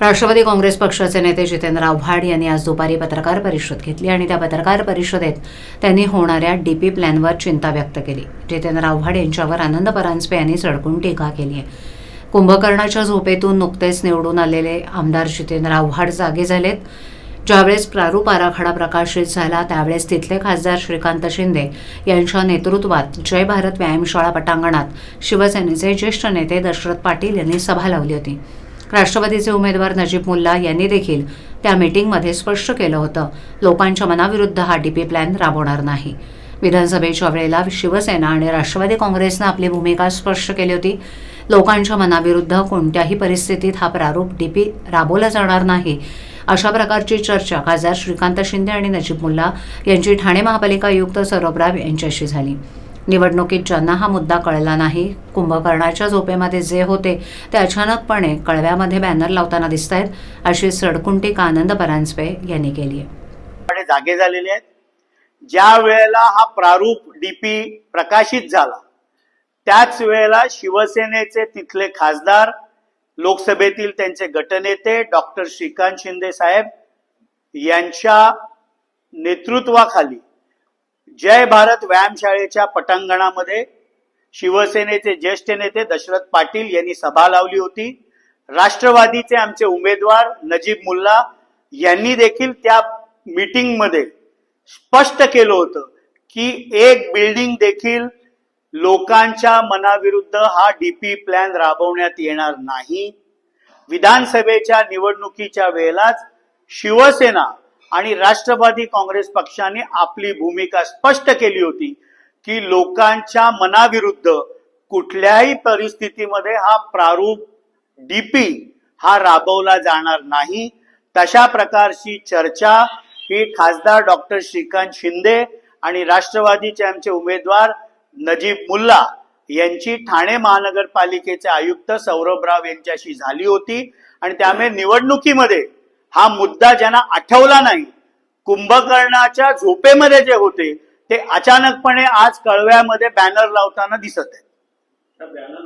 राष्ट्रवादी काँग्रेस पक्षाचे नेते जितेंद्र आव्हाड यांनी आज दुपारी पत्रकार परिषद घेतली आणि त्या पत्रकार परिषदेत त्यांनी होणाऱ्या डीपी प्लॅनवर चिंता व्यक्त केली. जितेंद्र आव्हाड यांच्यावर आनंद परांजपे यांनी सडकून टीका केली आहे कुंभकर्णाच्या झोपेतून नुकतेच निवडून आलेले आमदार जितेंद्र आव्हाड जागे झालेत. ज्यावेळेस प्रारूप आराखडा प्रकाशित झाला त्यावेळेस तिथले खासदार श्रीकांत शिंदे यांच्या नेतृत्वात जय भारत व्यायामशाळा पटांगणात शिवसेनेचे ज्येष्ठ नेते दशरथ पाटील यांनी सभा लावली होती. राष्ट्रवादीचे उमेदवार नजीब मुल्ला यांनी देखील त्या मीटिंगमध्ये स्पष्ट केलं होतं. लोकांच्या मनाविरुद्ध हा डीपी प्लॅन राबवणार नाही. विधानसभेच्या वेळेला शिवसेना आणि राष्ट्रवादी काँग्रेसनं आपली भूमिका स्पष्ट केली होती. लोकांच्या मनाविरुद्ध कोणत्याही परिस्थितीत हा प्रारूप डीपी राबवला जाणार नाही. अशा प्रकारची चर्चा खासदार श्रीकांत शिंदे आणि नजीब मुल्ला यांची ठाणे महापालिका आयुक्त सौरभ राव यांच्याशी झाली. निवडणुकीत ज्यांना हा मुद्दा कळला नाही. कुंभकर्णाच्या झोपेमध्ये जे होते ते अचानकपणे कळव्यामध्ये बॅनर लावताना दिसत आहेत अशी सडकुंटी टीका आनंद परांजपे यांनी केली आहे. जागे झालेले आहेत. ज्या वेळेला हा प्रारूप डीपी प्रकाशित झाला त्याच वेळेला शिवसेनेचे तिथले खासदार लोकसभेतील त्यांचे गटनेते डॉक्टर श्रीकांत शिंदे साहेब यांच्या नेतृत्वाखाली जय भारत व्यायामशाळेच्या पटांगणामध्ये शिवसेनेचे ज्येष्ठ नेते दशरथ पाटील यांनी सभा लावली होती. राष्ट्रवादीचे आमचे उमेदवार नजीब मुल्ला यांनी देखील त्या मीटिंगमध्ये स्पष्ट केलं होतं की एक बिल्डिंग देखील लोकांच्या मनाविरुद्ध हा डीपी प्लॅन राबवण्यात येणार नाही. विधानसभेच्या निवडणुकीच्या वेळेलाच शिवसेना आणि राष्ट्रवादी काँग्रेस पक्षाने आपली भूमिका स्पष्ट केली होती की लोकांच्या मनाविरुद्ध कुठल्याही परिस्थितीमध्ये हा प्रारूप डीपी हा राबवला जाणार नाही. तशा प्रकारची चर्चा ही खासदार डॉक्टर श्रीकांत शिंदे आणि राष्ट्रवादीचे आमचे उमेदवार नजीब मुल्ला यांची ठाणे महानगरपालिकेचे आयुक्त सौरभ राव यांच्याशी झाली होती. आणि त्यामुळे निवडणुकीमध्ये हा मुद्दा ज्यांना आठवला नाही कुंभकर्णाच्या झोपेमध्ये जे होते ते अचानकपणे आज कळव्यामध्ये बॅनर लावताना दिसत आहेत. बॅनर